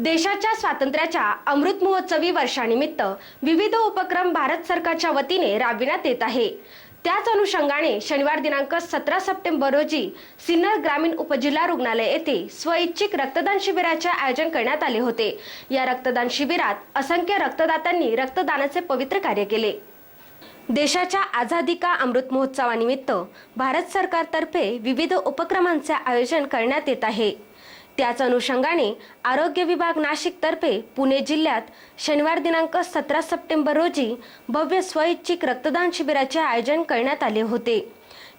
देशाच्या स्वातंत्र्याच्या अमृत महोत्सवी वर्षानिमित्त विविध उपक्रम भारत सरकारच्या वतीने राबविण्यात येत आहे. त्याच अनुषंगाने शनिवार दिनांक सतरा सप्टेंबर रोजी सिन्नर ग्रामीण उपजिल्हा रुग्णालय येथे स्वैच्छिक रक्तदान शिबिराचे आयोजन करण्यात आले होते. या रक्तदान शिबिरात असंख्य रक्तदात्यांनी रक्तदानाचे पवित्र कार्य केले. देशाच्या आझादी का अमृत महोत्सवानिमित्त भारत सरकारतर्फे विविध उपक्रमांचे आयोजन करण्यात येत आहे. त्याच अनुषंगाने आरोग्य विभाग नाशिकतर्फे पुणे जिल्ह्यात शनिवार दिनांक सतरा सप्टेंबर रोजी भव्य स्वैच्छिक रक्तदान शिबिराचे आयोजन करण्यात आले होते.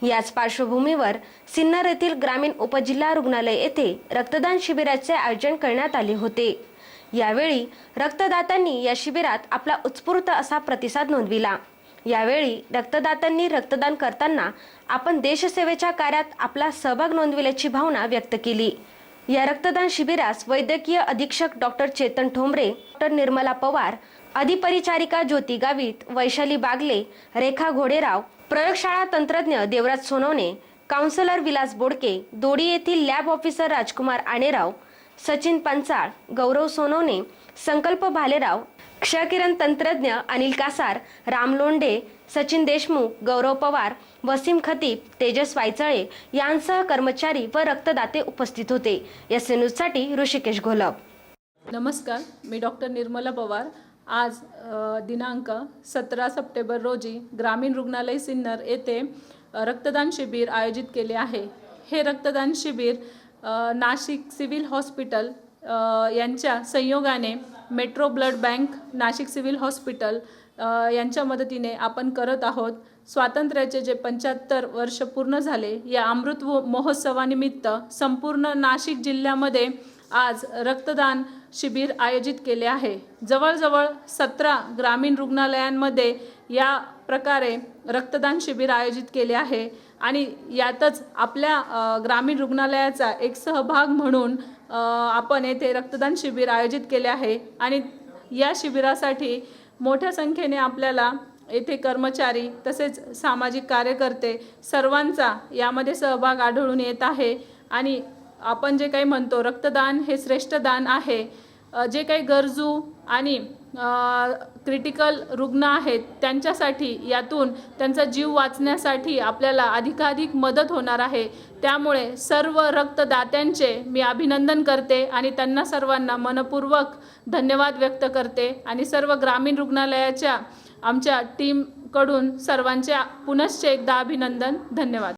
याच पार्श्वभूमीवर सिन्नर येथील ग्रामीण उपजिल्हा रुग्णालय येथे रक्तदान शिबिराचे आयोजन करण्यात आले होते. यावेळी रक्तदात्यांनी या शिबिरात आपला उत्स्फूर्त असा प्रतिसाद नोंदविला. यावेळी रक्तदात्यांनी रक्तदान करताना आपण देशसेवेच्या कार्यात आपला सहभाग नोंदविल्याची भावना व्यक्त केली. या रक्तदान शिबिरास वैद्यकीय अधीक्षक डॉक्टर चेतन ठोंबरे डॉक्टर निर्मला पवार अधिपरिचारिका ज्योती गावित वैशाली बागले रेखा घोडेराव प्रयोगशाळा तंत्रज्ञ देवराज सोनवणे काउन्सिलर विलास बोडके दोडी येथील लॅब ऑफिसर राजकुमार आणेराव सचिन पंचाळ गौरव सोनवणे संकल्प भालेराव क्षकिरण तंत्रज्ञ अनिल कासार राम लोंढे सचिन देशमुख गौरव पवार वसीम खतीब तेजस वायचळे यांसह कर्मचारी व रक्तदाते उपस्थित होते. एस न्यूजसाठी ऋषिकेश घोलप. नमस्कार मी डॉक्टर निर्मला पवार. आज दिनांक सतरा सप्टेंबर रोजी ग्रामीण रुग्णालय सिन्नर येथे रक्तदान शिबिर आयोजित केले आहे. हे रक्तदान शिबिर नाशिक सिव्हिल हॉस्पिटल यांच्या संयोगाने metro blood bank Nashik civil hospital यांच्या मदतीने आपण करत आहोत. स्वातंत्र्याचे जे पंच्याहत्तर वर्ष पूर्ण झाले या अमृत महोत्सवानिमित्त संपूर्ण नाशिक जिल्ह्यामध्ये आज रक्तदान शिबिर आयोजित केले आहे. जवळजवळ सतरा ग्रामीण रुग्णालयांमध्ये या प्रकारे रक्तदान शिबिर आयोजित केले आहे आणि यातच आपल्या ग्रामीण रुग्णालयाचा एक सहभाग म्हणून आपण येथे रक्तदान शिबिर आयोजित केले आहे आणि या शिबिरासाठी मोठ्या संख्येने आपल्याला येथे कर्मचारी तसेच सामाजिक कार्यकर्ते सर्वांचा यामध्ये सहभाग आढळून येत आहे आणि आपण जे काही म्हणतो रक्तदान हे श्रेष्ठ दान आहे. जे काही गरजू आणि क्रिटिकल रुग्ण आहेत त्यांच्यासाठी यातून त्यांचा जीव वाचण्यासाठी आपल्याला अधिकाधिक मदत होणार आहे. त्यामुळे सर्व रक्तदात्यांचे मी अभिनंदन करते आणि त्यांना सर्वांना मनपूर्वक धन्यवाद व्यक्त करते आणि सर्व ग्रामीण रुग्णालयाच्या आमच्या टीमकडून सर्वांचे पुनश्च एकदा अभिनंदन धन्यवाद.